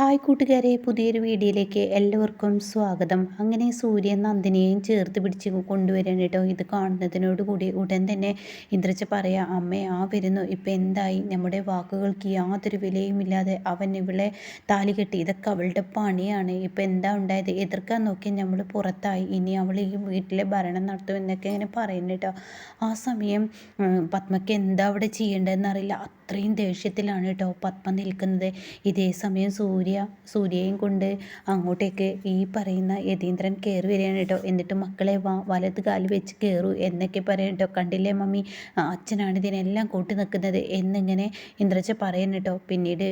Hi കൂട്ടുകാരെ പുതിയൊരു വീഡിയോയിലേക്ക് എല്ലാവർക്കും സ്വാഗതം. അങ്ങനെ സൂര്യൻ നന്ദിനിയെയും ചേർത്ത് പിടിച്ച് കൊണ്ടുവരാൻ കേട്ടോ ഇത് കാണുന്നതിനോട് കൂടി ഉടൻ തന്നെ ഇന്ദ്രച്ച പറയാ അമ്മ ആ വരുന്നു. ഇപ്പം എന്തായി? നമ്മുടെ വാക്കുകൾക്ക് യാതൊരു വിലയുമില്ലാതെ അവൻ ഇവളെ താലി കെട്ടി. ഇതൊക്കെ അവളുടെ പണിയാണ്. ഇപ്പം എന്താ ഉണ്ടായത്? എതിർക്കാൻ നോക്കിയാൽ നമ്മൾ പുറത്തായി. ഇനി അവൾ ഈ വീട്ടിലെ ഭരണം നടത്തും എന്നൊക്കെ ഇങ്ങനെ പറയുന്നു കേട്ടോ. ആ സമയം പത്മയ്ക്ക് എന്താ അവിടെ ചെയ്യേണ്ടതെന്നറിയില്ല അത്രയും ദേഷ്യത്തിലാണ് കേട്ടോ പത്മ നിൽക്കുന്നത്. ഇതേ സമയം സൂര്യ സൂര്യയും കൊണ്ട് അങ്ങോട്ടേക്ക് ഈ പറയുന്ന യതീന്ദ്രൻ കയറി വരികയാണ് കേട്ടോ. എന്നിട്ട് മക്കളെ വാ വലത് കാൽ വെച്ച് കയറൂ എന്നൊക്കെ പറയാം കേട്ടോ. കണ്ടില്ലേ മമ്മി? അച്ഛനാണ് ഇതിനെല്ലാം കൂട്ടി നിൽക്കുന്നത് എന്നിങ്ങനെ ഇന്ദ്രച്ച പറയുന്നു കേട്ടോ. പിന്നീട്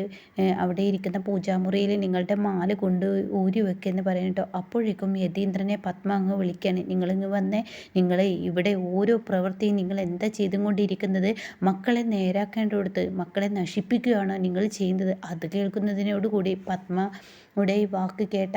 അവിടെ ഇരിക്കുന്ന പൂജാമുറിയിൽ നിങ്ങളുടെ മാല കൊണ്ട് ഊരി വെക്കുമെന്ന് പറയാൻ കേട്ടോ. അപ്പോഴേക്കും യതീന്ദ്രനെ പത്മ അങ്ങ് വിളിക്കുകയാണ് നിങ്ങളിങ്ങ് വന്നേ. നിങ്ങൾ ഇവിടെ ഓരോ പ്രവൃത്തിയും നിങ്ങൾ എന്താ ചെയ്തും കൊണ്ടിരിക്കുന്നത് മക്കളെ നേരാക്കേണ്ടടുത്ത് മക്കളെ നശിപ്പിക്കുകയാണ് നിങ്ങൾ ചെയ്യുന്നത്? അത് കേൾക്കുന്നതിനോടുകൂടി പത്മ യുടെ ഈ വാക്ക് കേട്ട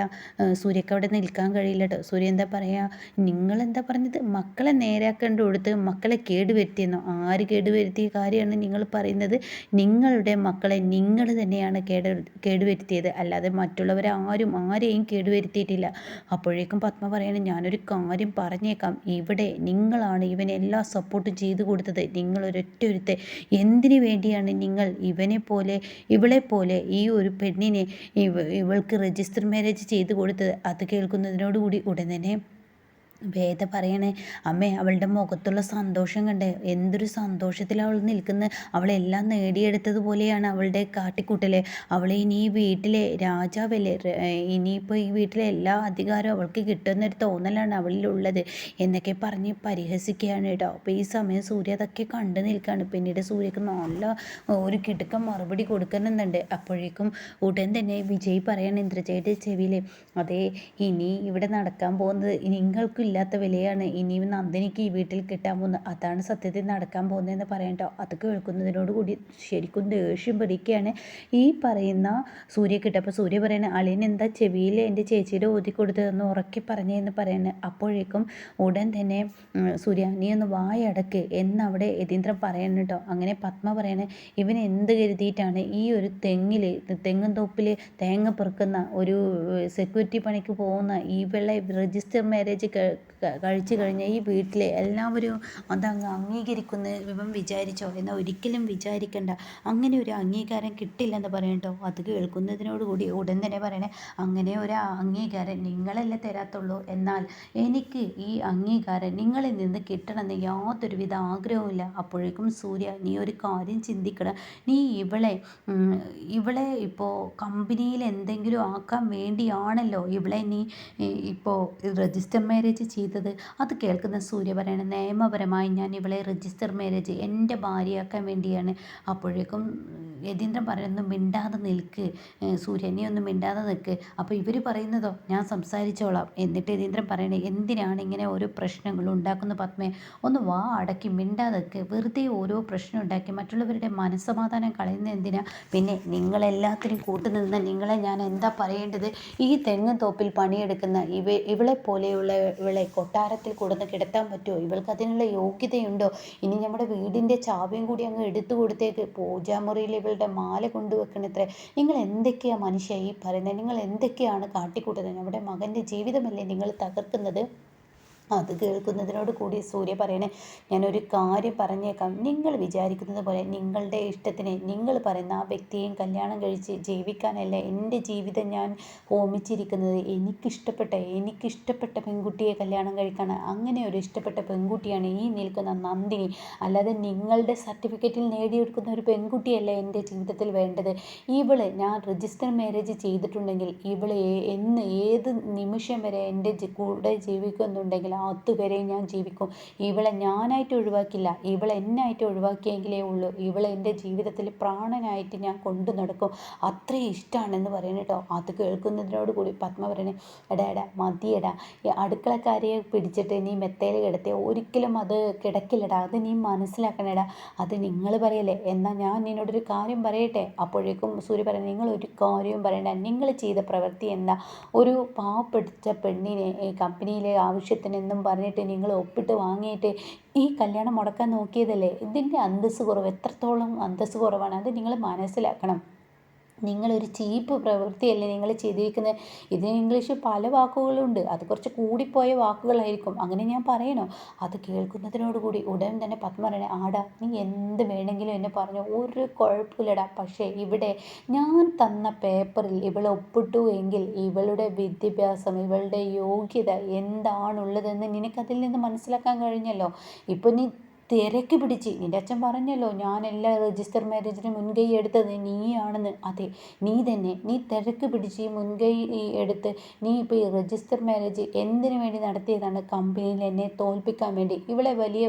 സൂര്യക്ക് അവിടെ നിൽക്കാൻ കഴിയില്ല കേട്ടോ സൂര്യ എന്താ പറയുക നിങ്ങളെന്താ പറഞ്ഞത്? മക്കളെ നേരാക്കേണ്ട കൊടുത്ത് മക്കളെ കേടുവരുത്തിയെന്നോ ആര് കേടുവരുത്തിയ കാര്യമാണ് നിങ്ങൾ പറയുന്നത്? നിങ്ങളുടെ മക്കളെ നിങ്ങൾ തന്നെയാണ് കേട് കേടുവരുത്തിയത് അല്ലാതെ മറ്റുള്ളവരെ ആരും ആരെയും കേടുവരുത്തിയിട്ടില്ല അപ്പോഴേക്കും പത്മ പറയണം ഞാനൊരു കാര്യം പറഞ്ഞേക്കാം. ഇവിടെ നിങ്ങളാണ് ഇവനെ എല്ലാ സപ്പോർട്ടും ചെയ്തു കൊടുത്തത്. നിങ്ങൾ ഒരൊറ്റ ഒരുത്തെ എന്തിനു വേണ്ടിയാണ് നിങ്ങൾ ഇവനെ പോലെ ഇവളെ പോലെ ഈ ഒരു പെണ്ണിനെ ഇവ ഇവൾക്ക് രജിസ്റ്റർ മാരേജ് ചെയ്ത് കൊടുത്തത് അത് കേൾക്കുന്നതിനോടുകൂടി ഉടൻ തന്നെ വേദ പറയണേ അമ്മേ അവളുടെ മുഖത്തുള്ള സന്തോഷം കണ്ടേ എന്തൊരു സന്തോഷത്തിൽ അവൾ നിൽക്കുന്ന. അവളെല്ലാം നേടിയെടുത്തതുപോലെയാണ് അവളുടെ കാട്ടിക്കൂട്ടൽ അവളെ ഇനി ഈ വീട്ടിലെ രാജാവല്ലേ ഇനിയിപ്പോൾ ഈ വീട്ടിലെ എല്ലാ അധികാരവും അവൾക്ക് കിട്ടുന്നൊരു തോന്നലാണ് അവളിലുള്ളത് എന്നൊക്കെ പറഞ്ഞ് പരിഹസിക്കുകയാണ് കേട്ടോ. അപ്പോൾ ഈ സമയം സൂര്യ അതൊക്കെ കണ്ടു നിൽക്കുകയാണ് പിന്നീട് സൂര്യക്ക് നല്ല ഒരു കിടുക്കം മറുപടി കൊടുക്കുന്നുണ്ട്. അപ്പോഴേക്കും ഉടൻ തന്നെ വിജയ് പറയാണ് ഇന്ദ്രജയുടെ ചെവിയിൽ അതെ ഇനി ഇവിടെ നടക്കാൻ പോകുന്നത് നിങ്ങൾക്ക് ഇല്ലാത്ത വിലയാണ്. ഇനിയും നന്ദിനിക്ക് ഈ വീട്ടിൽ കിട്ടാൻ പോകുന്നത് അതാണ് സത്യത്തിൽ നടക്കാൻ പോകുന്നതെന്ന് പറയണ്ടോ അത് കേൾക്കുന്നതിനോട് കൂടി ശരിക്കും ദേഷ്യം പിടിക്കുകയാണ്. ഈ പറയുന്ന സൂര്യ കിട്ടപ്പോൾ സൂര്യ പറയുന്ന അളിയൻ എന്താ ചെവിയിൽ എന്റെ ചേച്ചിയുടെ ഊതി കൊടുത്തതെന്ന് ഉറക്കി പറഞ്ഞതെന്ന് പറയുന്നത് അപ്പോഴേക്കും ഉടൻ തന്നെ സൂര്യ നീ ഒന്ന് വായടക്ക് എന്നവിടെ യതീന്ദ്രൻ പറയണം കേട്ടോ അങ്ങനെ പത്മ പറയണേ ഇവൻ എന്ത് കരുതിയിട്ടാണ് ഈ ഒരു തെങ്ങിൽ തെങ്ങും തോപ്പിൽ തേങ്ങ പെറുക്കുന്ന ഒരു സെക്യൂരിറ്റി പണിക്ക് പോകുന്ന ഈ വെള്ള രജിസ്റ്റർ മാരേജ് കഴിച്ചു കഴിഞ്ഞാൽ ഈ വീട്ടിലെ എല്ലാവരും അതങ്ങ് അംഗീകരിക്കുന്ന ഇവൻ വിചാരിച്ചോ? എന്നാൽ ഒരിക്കലും വിചാരിക്കണ്ട. അങ്ങനെ ഒരു അംഗീകാരം കിട്ടില്ലെന്ന് പറയണ്ടോ അത് കേൾക്കുന്നതിനോട് കൂടി ഉടൻ തന്നെ പറയണേ അങ്ങനെ ഒരു അംഗീകാരം നിങ്ങളല്ലേ തരാത്തുള്ളൂ. എന്നാൽ എനിക്ക് ഈ അംഗീകാരം നിങ്ങളിൽ നിന്ന് കിട്ടണമെന്ന് യാതൊരുവിധ ആഗ്രഹവുമില്ല. അപ്പോഴേക്കും സൂര്യ നീ ഒരു കാര്യം ചിന്തിക്കണം. നീ ഇവളെ ഇവളെ ഇപ്പോൾ കമ്പനിയിൽ എന്തെങ്കിലും ആക്കാൻ വേണ്ടിയാണല്ലോ. ഇവളെ നീ ഇപ്പോൾ രജിസ്റ്റർ മാരേജ് ചെയ്തത്? അത് കേൾക്കുന്ന സൂര്യ പറയണ നിയമപരമായി ഞാൻ ഇവളെ രജിസ്റ്റർ മാരേജ് എന്റെ ഭാര്യയാക്കാൻ വേണ്ടിയാണ്. അപ്പോഴേക്കും യതീന്ദ്രൻ പറയുന്നു മിണ്ടാതെ നിൽക്ക്. സൂര്യനെ ഒന്ന് മിണ്ടാതെ നിൽക്ക്. അപ്പോൾ ഇവർ പറയുന്നതോ? ഞാൻ സംസാരിച്ചോളാം. എന്നിട്ട് യതീന്ദ്രൻ പറയണേ എന്തിനാണ് ഇങ്ങനെ ഓരോ പ്രശ്നങ്ങൾ ഉണ്ടാക്കുന്ന പത്മേ? ഒന്ന് വാ അടക്കി മിണ്ടാതെ നിൽക്ക്. വെറുതെ ഓരോ പ്രശ്നം ഉണ്ടാക്കി. മറ്റുള്ളവരുടെ മനസ്സമാധാനം കളയുന്ന എന്തിനാ? പിന്നെ നിങ്ങളെല്ലാത്തിനും കൂട്ടുനിന്ന് നിങ്ങളെ ഞാൻ എന്താ പറയേണ്ടത്? ഈ തെങ്ങ് തോപ്പിൽ പണിയെടുക്കുന്ന ഇവ ഇവളെ പോലെയുള്ള ഇവളെ കൊട്ടാരത്തിൽ കൊടുന്ന് കിടത്താൻ പറ്റുമോ? ഇവൾക്ക് അതിനുള്ള യോഗ്യതയുണ്ടോ? ഇനി നമ്മുടെ വീടിന്റെ ചാവിയും കൂടി അങ്ങ് എടുത്തു കൊടുത്തേക്ക്. പൂജാമുറിയിൽ ഇവളുടെ മാല കൊണ്ടുവെക്കണത്രേ. നിങ്ങൾ എന്തൊക്കെയാ മനുഷ്യ ഈ പറയുന്നത്? നിങ്ങൾ എന്തൊക്കെയാണ് കാട്ടിക്കൂട്ടുന്നത്? നമ്മുടെ മകന്റെ ജീവിതമല്ലേ നിങ്ങൾ തകർക്കുന്നത്? അത് കേൾക്കുന്നതിനോട് കൂടി സൂര്യ പറയണേ ഞാനൊരു കാര്യം പറഞ്ഞേക്കാം. നിങ്ങൾ വിചാരിക്കുന്നത് പോലെ നിങ്ങളുടെ ഇഷ്ടത്തിന് നിങ്ങൾ പറയുന്ന ആ വ്യക്തിയെയും കല്യാണം കഴിച്ച് ജീവിക്കാനല്ല എന്റെ ജീവിതം ഞാൻ ഹോമിച്ചിരിക്കുന്നത്. എനിക്കിഷ്ടപ്പെട്ട എനിക്കിഷ്ടപ്പെട്ട പെൺകുട്ടിയെ കല്യാണം കഴിക്കാണ്. അങ്ങനെ ഒരു ഇഷ്ടപ്പെട്ട പെൺകുട്ടിയാണ് ഈ നിൽക്കുന്ന നന്ദിനി. അല്ലാതെ നിങ്ങളുടെ സർട്ടിഫിക്കറ്റിൽ നേടിയെടുക്കുന്ന ഒരു പെൺകുട്ടിയല്ല എന്റെ ജീവിതത്തിൽ വേണ്ടത്? ഇവൾ ഞാൻ രജിസ്റ്റർ മാരേജ് ചെയ്തിട്ടുണ്ടെങ്കിൽ ഇവൾ എന്ന് ഏത് നിമിഷം വരെ എന്റെ കൂടെ ജീവിക്കുന്നുണ്ടെങ്കിൽ അതുവരെ ഞാൻ ജീവിക്കും. ഇവളെ ഞാനായിട്ട് ഒഴിവാക്കില്ല. ഇവളെ എന്നായിട്ട് ഒഴിവാക്കിയെങ്കിലേ ഉള്ളൂ. ഇവളെ എന്റെ ജീവിതത്തിൽ പ്രാണനായിട്ട് ഞാൻ കൊണ്ടു നടക്കും. അത്രയും ഇഷ്ടമാണെന്ന് പറയുന്നത് കേട്ടോ. അത് കേൾക്കുന്നതിനോട് കൂടി പത്മ പറയണേ എടാ എടാ മതിയടാ. അടുക്കളക്കാരിയെ പിടിച്ചിട്ട് നീ മെത്തയിൽ കിടത്തിയ ഒരിക്കലും അത് കിടക്കില്ലടാ. അത് നീ മനസ്സിലാക്കണേടാ. അത് നിങ്ങൾ പറയല്ലേ. എന്നാൽ ഞാൻ നിന്നോടൊരു കാര്യം പറയട്ടെ? അപ്പോഴേക്കും സൂര്യ പറയുന്നത് നിങ്ങൾ ഒരു കാര്യവും പറയണ്ട. നിങ്ങൾ ചെയ്ത പ്രവൃത്തി എന്താ? ഒരു പാവപ്പെടുത്ത പെണ്ണിനെ കമ്പനിയിലെ ആവശ്യത്തിന് എന്നും പറഞ്ഞിട്ട് നിങ്ങൾ ഒപ്പിട്ട് വാങ്ങിയിട്ട് ഈ കല്യാണം മുടക്കാൻ നോക്കിയതല്ലേ? ഇതിന്റെ അന്തസ്സ് കുറവ് എത്രത്തോളം അന്തസ്സ് കുറവാണ്? അത് നിങ്ങൾ മനസ്സിലാക്കണം. നിങ്ങളൊരു ചീപ്പ് പ്രവൃത്തിയല്ലേ നിങ്ങൾ ചെയ്തിരിക്കുന്നത്? ഇതിന് ഇംഗ്ലീഷിൽ പല വാക്കുകളുണ്ട്. അത് കുറച്ച് കൂടിപ്പോയ വാക്കുകളായിരിക്കും. അങ്ങനെ ഞാൻ പറയണോ? അത് കേൾക്കുന്നതിനോടുകൂടി ഉടൻ തന്നെ പത്മ പറയണേ ആടാ നീ എന്ത് വേണമെങ്കിലും എന്നെ പറഞ്ഞു. ഒരു കുഴപ്പമില്ലടാ. പക്ഷേ ഇവിടെ ഞാൻ തന്ന പേപ്പറിൽ ഇവൾ ഒപ്പിട്ടു എങ്കിൽ ഇവളുടെ വിദ്യാഭ്യാസം ഇവളുടെ യോഗ്യത എന്താണുള്ളതെന്ന് നിനക്കതിൽ നിന്ന് മനസ്സിലാക്കാൻ കഴിഞ്ഞല്ലോ. ഇപ്പോൾ നീ തിരക്ക് പിടിച്ച്. നിന്റെ അച്ഛൻ പറഞ്ഞല്ലോ ഞാൻ എല്ലാ രജിസ്റ്റർ മാരേജിനും മുൻകൈ എടുത്തത് നീയാണെന്ന്. അതെ നീ തന്നെ നീ തിരക്ക് പിടിച്ച് മുൻകൈ എടുത്ത് നീ ഇപ്പോൾ ഈ രജിസ്റ്റർ മാരേജ് എന്തിനു വേണ്ടി നടത്തിയതാണ്? കമ്പനിയിൽ എന്നെ തോൽപ്പിക്കാൻ വേണ്ടി. ഇവളെ വലിയ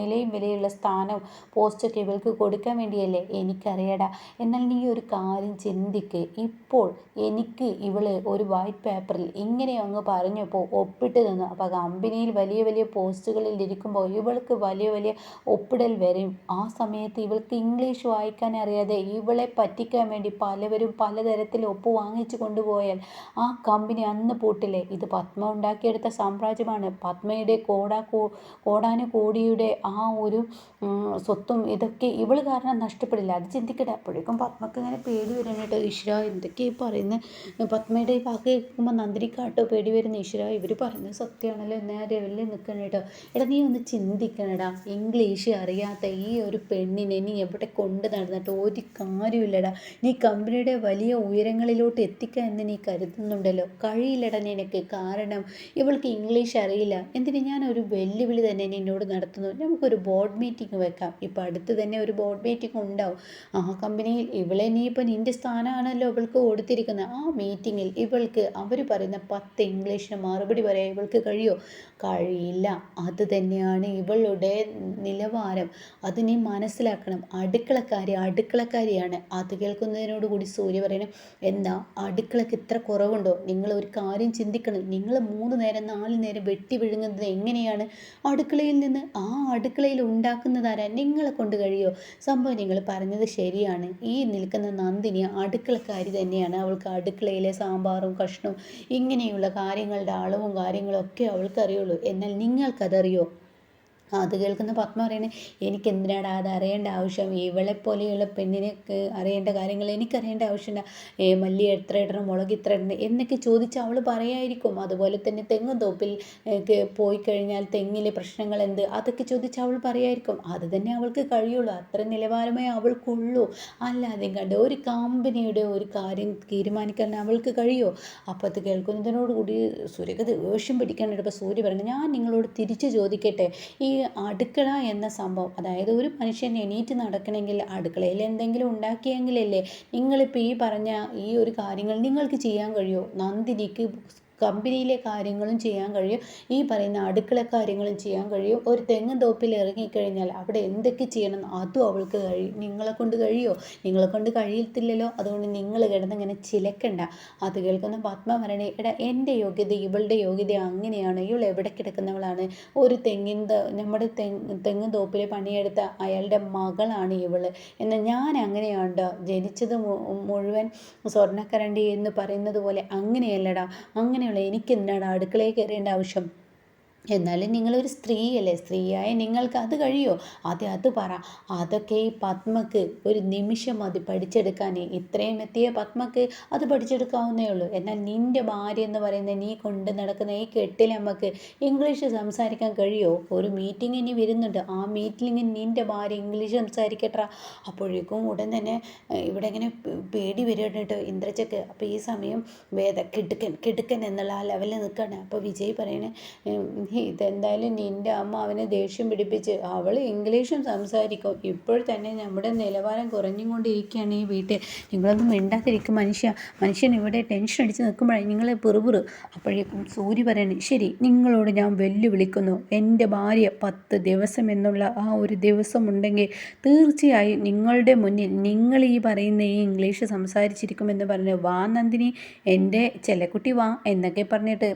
നിലയും വിലയുള്ള സ്ഥാനവും പോസ്റ്റൊക്കെ ഇവൾക്ക് കൊടുക്കാൻ വേണ്ടിയല്ലേ? എനിക്കറിയടാ. എന്നാൽ നീ ഒരു കാര്യം ചിന്തിക്ക്. ഇപ്പോൾ എനിക്ക് ഇവൾ ഒരു വൈറ്റ് പേപ്പറിൽ ഇങ്ങനെ അങ്ങ് പറഞ്ഞപ്പോൾ ഒപ്പിട്ട് തന്നു. അപ്പോൾ കമ്പനിയിൽ വലിയ വലിയ പോസ്റ്റുകളിൽ ഇരിക്കുമ്പോൾ ഇവൾക്ക് വലിയ വലിയ വലിയ ഒപ്പിടൽ വരും. ആ സമയത്ത് ഇവൾക്ക് ഇംഗ്ലീഷ് വായിക്കാൻ അറിയാതെ ഇവളെ പറ്റിക്കാൻ വേണ്ടി പലവരും പലതരത്തിൽ ഒപ്പ് വാങ്ങിച്ചു കൊണ്ടുപോയാൽ ആ കമ്പനി അന്ന് പൂട്ടില്ലേ? ഇത് പത്മ ഉണ്ടാക്കിയെടുത്ത സാമ്രാജ്യമാണ്. പത്മയുടെ കോടാ കോടാന കോടിയുടെ ആ ഒരു സ്വത്തും ഇതൊക്കെ ഇവൾ കാരണം നഷ്ടപ്പെടില്ല. അത് ചിന്തിക്കട്ടെ അപ്പോഴേക്കും പത്മക്ക് ഇങ്ങനെ പേടി വരണം കേട്ടോ. ഈശ്വര ഈ പറയുന്നത് പത്മയുടെ ഈ വാക്ക് കേൾക്കുമ്പോൾ നന്ദിനിക്കാട്ടോ പേടി വരുന്ന. ഈശ്വര ഇവർ പറയുന്നത് സത്യമാണല്ലോ. എന്ന ലെവലിൽ നിൽക്കണം കേട്ടോ. എടാ നീ ഒന്ന് ചിന്തിക്കണടാ. ഇംഗ്ലീഷ് അറിയാത്ത ഈ ഒരു പെണ്ണിനെ നീ എവിടെ കൊണ്ട് നടന്നിട്ട് ഒരു കാര്യമില്ലടാ നീ കമ്പനിയുടെ വലിയ ഉയരങ്ങളിലോട്ട് എത്തിക്കുക എന്ന് നീ കരുതുന്നുണ്ടല്ലോ. കഴിയില്ലടാ നിനക്ക്. കാരണം ഇവൾക്ക് ഇംഗ്ലീഷ് അറിയില്ല. എന്തിന് ഞാൻ ഒരു വെല്ലുവിളി തന്നെ നിന്നോട് നടത്തുന്നു? നമുക്കൊരു ബോർഡ് മീറ്റിംഗ് വെക്കാം. ഇപ്പം അടുത്ത് തന്നെ ഒരു ബോർഡ് മീറ്റിംഗ് ഉണ്ടാവും. ആ കമ്പനിയിൽ ഇവളെ നീ ഇപ്പം നിന്റെ സ്ഥാനമാണല്ലോ ഇവൾക്ക് കൊടുത്തിരിക്കുന്നത് ആ മീറ്റിങ്ങിൽ ഇവൾക്ക് അവർ പറയുന്ന പത്ത് ഇംഗ്ലീഷിന് മറുപടി പറയാൻ ഇവൾക്ക് കഴിയോ? കഴിയില്ല. അത് തന്നെയാണ് ഇവളുടെ നിലവാരം അതിനെ മനസ്സിലാക്കണം. അടുക്കളക്കാരി അടുക്കളക്കാരിയാണ്. അത് കേൾക്കുന്നതിനോടുകൂടി സൂര്യ പറയണം എന്താ അടുക്കളക്ക് ഇത്ര കുറവുണ്ടോ? നിങ്ങൾ ഒരു കാര്യം ചിന്തിക്കണം. നിങ്ങൾ മൂന്ന് നേരം നാല് നേരം വെട്ടി വിഴുങ്ങുന്നത് എങ്ങനെയാണ്? അടുക്കളയിൽ നിന്ന് ആ അടുക്കളയിൽ ഉണ്ടാക്കുന്നതാരാ? നിങ്ങളെ കൊണ്ട് കഴിയോ? സംഭവം നിങ്ങൾ പറഞ്ഞത് ശരിയാണ്. ഈ നിൽക്കുന്ന നന്ദിനി അടുക്കളക്കാരി തന്നെയാണ്. അവൾക്ക് അടുക്കളയിലെ സാമ്പാറും കഷ്ണവും ഇങ്ങനെയുള്ള കാര്യങ്ങളുടെ അളവും കാര്യങ്ങളും ഒക്കെ അവൾക്കറിയുള്ളൂ. എന്നാൽ നിങ്ങൾക്കതറിയോ? അത് കേൾക്കുന്ന പത്മ പറയണേ എനിക്ക് എന്തിനാണ് അത് അറിയേണ്ട ആവശ്യം? ഇവളെ പോലെയുള്ള പെണ്ണിനെ അറിയേണ്ട കാര്യങ്ങൾ എനിക്കറിയേണ്ട ആവശ്യമില്ല ഏ മല്ലി എത്ര ഇടണം മുളക് ഇത്ര ഇടണം എന്നൊക്കെ ചോദിച്ച് അവൾ പറയായിരിക്കും. അതുപോലെ തന്നെ തെങ്ങ് തോപ്പിൽ പോയി കഴിഞ്ഞാൽ തെങ്ങിലെ പ്രശ്നങ്ങൾ എന്ത്? അതൊക്കെ ചോദിച്ച് അവൾ പറയായിരിക്കും. അത് തന്നെ അവൾക്ക് കഴിയുള്ളൂ. അത്ര നിലവാരമേ അവൾക്കുള്ളൂ. അല്ലാതെ കണ്ട് ഒരു കമ്പനിയുടെ ഒരു കാര്യം തീരുമാനിക്കാൻ അവൾക്ക് കഴിയുമോ അപ്പോൾ അത് കേൾക്കുന്നതിനോടുകൂടി സൂര്യക്ക് ദേഷ്യം പിടിക്കാനായിട്ട് ഇപ്പോൾ സൂര്യ പറഞ്ഞു ഞാൻ നിങ്ങളോട് തിരിച്ച് ചോദിക്കട്ടെ. ഈ അടുക്കള എന്ന സംഭവം. അതായത് ഒരു മനുഷ്യൻ എണീറ്റ് നടക്കണമെങ്കിൽ അടുക്കളയിൽ എന്തെങ്കിലും ഉണ്ടാക്കിയെങ്കിലല്ലേ നിങ്ങളിപ്പോൾ ഈ പറഞ്ഞ ഈ ഒരു കാര്യങ്ങൾ നിങ്ങൾക്ക് ചെയ്യാൻ കഴിയുമോ നന്ദിനിക്ക് കമ്പനിയിലെ കാര്യങ്ങളും ചെയ്യാൻ കഴിയും. ഈ പറയുന്ന അടുക്കള കാര്യങ്ങളും ചെയ്യാൻ കഴിയും. ഒരു തെങ്ങ് തോപ്പിൽ ഇറങ്ങിക്കഴിഞ്ഞാൽ അവിടെ എന്തൊക്കെ ചെയ്യണം അതും അവൾക്ക് കഴിയും നിങ്ങളെ കൊണ്ട് കഴിയുമോ നിങ്ങളെ കൊണ്ട് കഴിയത്തില്ലല്ലോ. അതുകൊണ്ട് നിങ്ങൾ കിടന്നിങ്ങനെ ചിലക്കണ്ട. അത് കേൾക്കുന്ന പത്മഭരണി എടാ എന്റെ യോഗ്യത ഇവളുടെ യോഗ്യത അങ്ങനെയാണ്. ഇവൾ എവിടെ കിടക്കുന്നവളാണ്? ഒരു തെങ്ങിൻ നമ്മുടെ തെങ്ങ് തെങ്ങ് തോപ്പിൽ പണിയെടുത്ത അയാളുടെ മകളാണ് ഇവൾ. എന്നാൽ ഞാൻ അങ്ങനെയാണ്ടോ? ജനിച്ചത് മുഴുവൻ സ്വർണക്കരണ്ടി എന്ന് പറയുന്നത് പോലെ അങ്ങനെയല്ലടാ. അങ്ങനെ എനിക്ക് എന്തിനാണ് അടുക്കളയിൽ കയറേണ്ട ആവശ്യം? എന്നാലും നിങ്ങളൊരു സ്ത്രീയല്ലേ? സ്ത്രീയായ നിങ്ങൾക്ക് അത് കഴിയോ? അതെ അത് പറ. അതൊക്കെ ഈ പത്മക്ക് ഒരു നിമിഷം മതി പഠിച്ചെടുക്കാൻ ഇത്രയും എത്തിയ പത്മക്ക് അത് പഠിച്ചെടുക്കാവുന്നേ ഉള്ളൂ. എന്നാൽ നിന്റെ ഭാര്യ എന്ന് പറയുന്ന നീ കൊണ്ട് നടക്കുന്ന ഈ കെട്ടിലമ്മക്ക് ഇംഗ്ലീഷ് സംസാരിക്കാൻ കഴിയോ? ഒരു മീറ്റിംഗ് ഇനി വരുന്നുണ്ട്. ആ മീറ്റിംഗിൽ നിന്റെ ഭാര്യ ഇംഗ്ലീഷ് സംസാരിക്കട്ടെ അപ്പോഴേക്കും ഉടൻ തന്നെ ഇവിടെ ഇങ്ങനെ പേടി വരികയാണ് കേട്ടോ ഇന്ദ്രച്ചക്ക് അപ്പോൾ ഈ സമയം വേദ കിടുക്കൻ കിടുക്കൻ എന്നുള്ള ആ ലെവലിൽ നിൽക്കുകയാണ് അപ്പോൾ വിജയ് പറയണേ ഇതെന്തായാലും നിന്റെ അമ്മ അവനെ ദേഷ്യം പിടിപ്പിച്ച് അവൾ ഇംഗ്ലീഷും സംസാരിക്കും. ഇപ്പോൾ തന്നെ നമ്മുടെ നിലവാരം കുറഞ്ഞുകൊണ്ടിരിക്കുകയാണ് ഈ വീട്ടിൽ. നിങ്ങളൊന്നും മിണ്ടാതിരിക്കും മനുഷ്യ. മനുഷ്യൻ ഇവിടെ ടെൻഷൻ അടിച്ച് നിൽക്കുമ്പോഴേ നിങ്ങളെ പെറുപെറു. അപ്പോഴേക്കും സൂര്യ പറയണേ ശരി നിങ്ങളോട് ഞാൻ വെല്ലുവിളിക്കുന്നു. എന്റെ ഭാര്യ പത്ത് ദിവസം എന്നുള്ള ആ ഒരു ദിവസം ഉണ്ടെങ്കിൽ തീർച്ചയായും നിങ്ങളുടെ മുന്നിൽ നിങ്ങൾ ഈ പറയുന്ന ഈ ഇംഗ്ലീഷ് സംസാരിച്ചിരിക്കുമെന്ന് പറഞ്ഞ് വാ നന്ദിനി എന്റെ ചെല്ലക്കുട്ടി വാ എന്നൊക്കെ പറഞ്ഞിട്ട്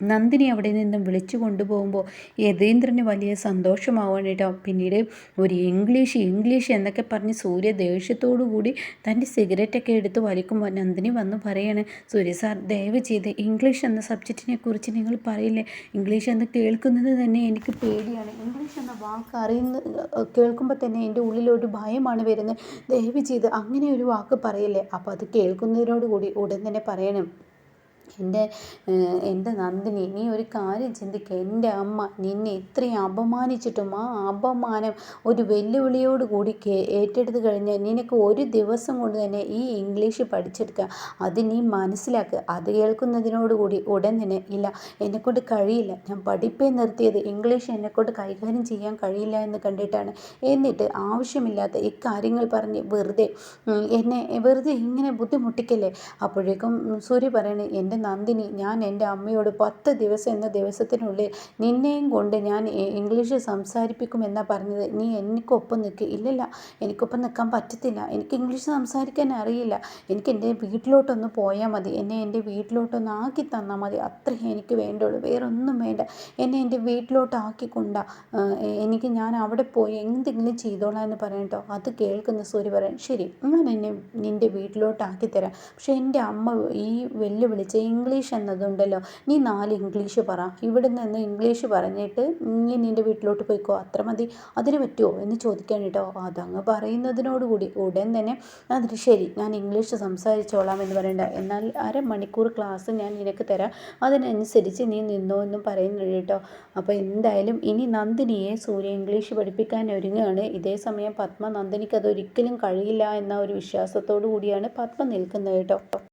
നന്ദിനി അവിടെ നിന്നും വിളിച്ചു കൊണ്ടുപോകുമ്പോൾ യതീന്ദ്രന് വലിയ സന്തോഷമാവാനായിട്ടോ പിന്നീട് ഒരു ഇംഗ്ലീഷ് ഇംഗ്ലീഷ് എന്നൊക്കെ പറഞ്ഞ് സൂര്യ ദേഷ്യത്തോടു കൂടി തന്റെ സിഗരറ്റൊക്കെ എടുത്ത് വലിക്കുമ്പോൾ നന്ദിനി വന്ന് പറയാണ് സൂര്യ സാർ ദയവ് ചെയ്ത് ഇംഗ്ലീഷ് എന്ന സബ്ജക്റ്റിനെ കുറിച്ച് നിങ്ങൾ പറയില്ലേ? ഇംഗ്ലീഷ് എന്ന് കേൾക്കുന്നത് തന്നെ എനിക്ക് പേടിയാണ്. ഇംഗ്ലീഷ് എന്ന വാക്ക് അറിയുന്ന കേൾക്കുമ്പോൾ തന്നെ എന്റെ ഉള്ളിലൊരു ഭയമാണ് വരുന്നത്. ദയവ് ചെയ്ത് അങ്ങനെ ഒരു വാക്ക് പറയില്ലേ? അപ്പോൾ അത് കേൾക്കുന്നതിനോടുകൂടി ഉടൻ തന്നെ പറയണം. എന്റെ എന്റെ നന്ദിനി നീ ഒരു കാര്യം ചിന്തിക്കുക എന്റെ അമ്മ നിന്നെ ഇത്രയും അപമാനിച്ചിട്ടും ആ അപമാനം ഒരു വെല്ലുവിളിയോട് കൂടി ഏറ്റെടുത്ത് കഴിഞ്ഞാൽ നിനക്ക് ഒരു ദിവസം കൊണ്ട് തന്നെ ഈ ഇംഗ്ലീഷ് പഠിച്ചെടുക്കുക. അത് നീ മനസ്സിലാക്കുക അത് കേൾക്കുന്നതിനോടുകൂടി ഉടൻ തന്നെ ഇല്ല എന്നെക്കൊണ്ട് കഴിയില്ല. ഞാൻ പഠിപ്പേ നിർത്തിയത് ഇംഗ്ലീഷ് എന്നെക്കൊണ്ട് കൈകാര്യം ചെയ്യാൻ കഴിയില്ല എന്ന് കണ്ടിട്ടാണ്. എന്നിട്ട് ആവശ്യമില്ലാത്ത ഇക്കാര്യങ്ങൾ പറഞ്ഞ് വെറുതെ എന്നെ വെറുതെ ഇങ്ങനെ ബുദ്ധിമുട്ടിക്കല്ലേ? അപ്പോഴേക്കും സൂര്യ പറയണേ എന്റെ നന്ദിനി ഞാൻ എന്റെ അമ്മയോട് പത്ത് ദിവസം എന്ന ദിവസത്തിനുള്ളിൽ നിന്നെയും കൊണ്ട് ഞാൻ ഇംഗ്ലീഷ് സംസാരിപ്പിക്കുമെന്നാണ് പറഞ്ഞത്. നീ എനിക്കൊപ്പം നിൽക്കുക ഇല്ലല്ല എനിക്കൊപ്പം നിൽക്കാൻ പറ്റത്തില്ല. എനിക്ക് ഇംഗ്ലീഷ് സംസാരിക്കാൻ അറിയില്ല. എനിക്ക് എന്റെ വീട്ടിലോട്ടൊന്ന് പോയാൽ മതി. എന്നെ എന്റെ വീട്ടിലോട്ടൊന്ന് ആക്കി തന്നാൽ മതി. അത്രയും എനിക്ക് വേണ്ടുള്ളൂ. വേറൊന്നും വേണ്ട. എന്നെ എന്റെ വീട്ടിലോട്ട് ആക്കിക്കൊണ്ട എനിക്ക് ഞാൻ അവിടെ പോയി എന്തെങ്കിലും ചെയ്തോളാം എന്ന് പറയട്ടോ അത് കേൾക്കുന്ന സൂര്യ പറയാൻ ശരി ഞാൻ എന്നെ നിന്റെ വീട്ടിലോട്ട് തരാം. പക്ഷേ എന്റെ അമ്മ ഈ വെല്ലുവിളിച്ച് ഇംഗ്ലീഷ് എന്നതുണ്ടല്ലോ. നീ നാല് ഇംഗ്ലീഷ് പറ. ഇവിടെ നിന്ന് ഇംഗ്ലീഷ് പറഞ്ഞിട്ട് നീ നിന്റെ വീട്ടിലോട്ട് പോയിക്കോ. അത്ര മതി. അതിന് പറ്റുമോ എന്ന് ചോദിക്കാൻ കേട്ടോ. അതങ്ങ് പറയുന്നതിനോടുകൂടി ഉടൻ തന്നെ അതിന് ശരി. ഞാൻ ഇംഗ്ലീഷ് സംസാരിച്ചോളാം എന്ന് പറയണ്ട. എന്നാൽ അരമണിക്കൂർ ക്ലാസ് ഞാൻ നിനക്ക് തരാം. അതിനനുസരിച്ച് നീ നിന്നോ എന്നും പറയുന്നുണ്ട് കേട്ടോ. അപ്പോൾ എന്തായാലും ഇനി നന്ദിനിയെ സൂര്യ ഇംഗ്ലീഷ് പഠിപ്പിക്കാൻ ഒരുങ്ങുകയാണ്. ഇതേ സമയം പത്മ നന്ദിനിക്ക് അതൊരിക്കലും കഴിയില്ല എന്ന ഒരു വിശ്വാസത്തോടു കൂടിയാണ് പത്മ നിൽക്കുന്നത് കേട്ടോ.